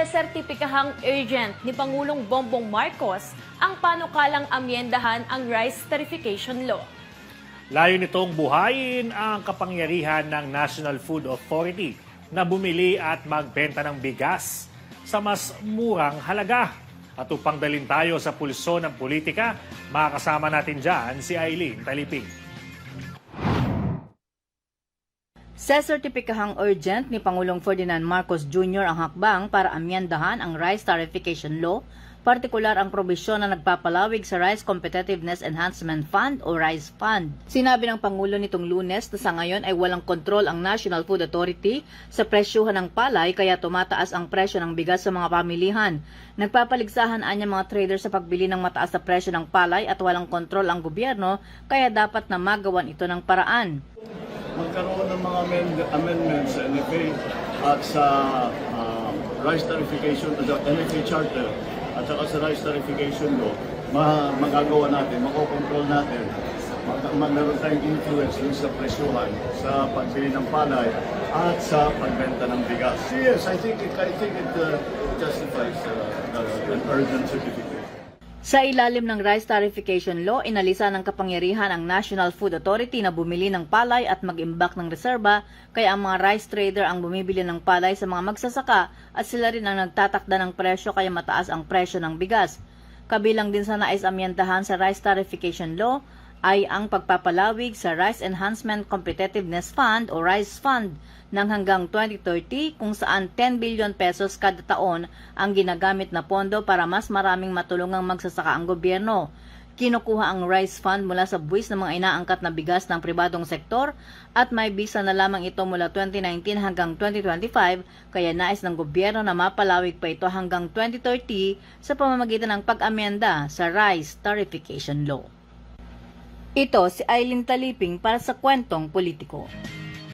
Isesertipikahang urgent ni Pangulong Bongbong Marcos ang panukalang amyendahan ang Rice Tarification Law. Layo nitong buhayin ang kapangyarihan ng National Food Authority na bumili at magbenta ng bigas sa mas murang halaga. At upang dalin tayo sa pulso ng politika, makakasama natin dyan si Eileen Taliping. Sesertipikahang urgent ni Pangulong Ferdinand Marcos Jr. ang hakbang para amyendahan ang Rice Tarification Law, partikular ang probisyon na nagpapalawig sa Rice Competitiveness Enhancement Fund o RICE Fund. Sinabi ng Pangulo nitong lunes na sa ngayon ay walang kontrol ang National Food Authority sa presyuhan ng palay kaya tumataas ang presyo ng bigas sa mga pamilihan. Nagpapaligsahan anya mga trader sa pagbili ng mataas na presyo ng palay at walang kontrol ang gobyerno kaya dapat na magawan ito ng paraan. Magkaroon ng mga amend- amendments sa NFA at sa um, rice tarification, sa NFA charter at saka sa rice tarification law, ma magagawa natin, makokontrol natin, mag magkaroon tayong influence dun sa presyuhan, sa pagbili ng palay at sa pagbenta ng bigas. Yes, I think it, I think it uh, justifies uh, the, an urgent certificate. Sa ilalim ng Rice Tarification Law, inalisa ng kapangyarihan ang National Food Authority na bumili ng palay at mag-imbak ng reserba, kaya ang mga rice trader ang bumibili ng palay sa mga magsasaka at sila rin ang nagtatakda ng presyo kaya mataas ang presyo ng bigas. Kabilang din sa nais amyentahan sa Rice Tarification Law ay ang pagpapalawig sa Rice Enhancement Competitiveness Fund o RICE Fund ng hanggang 2030 kung saan 10 billion pesos kada taon ang ginagamit na pondo para mas maraming matulungang magsasaka ang gobyerno. Kinukuha ang RICE Fund mula sa buwis ng mga inaangkat na bigas ng pribadong sektor at may bisa na lamang ito mula 2019 hanggang 2025 kaya nais ng gobyerno na mapalawig pa ito hanggang 2030 sa pamamagitan ng pag-amenda sa Rice Tarification Law. Ito si Eileen Taliping para sa kwentong politiko.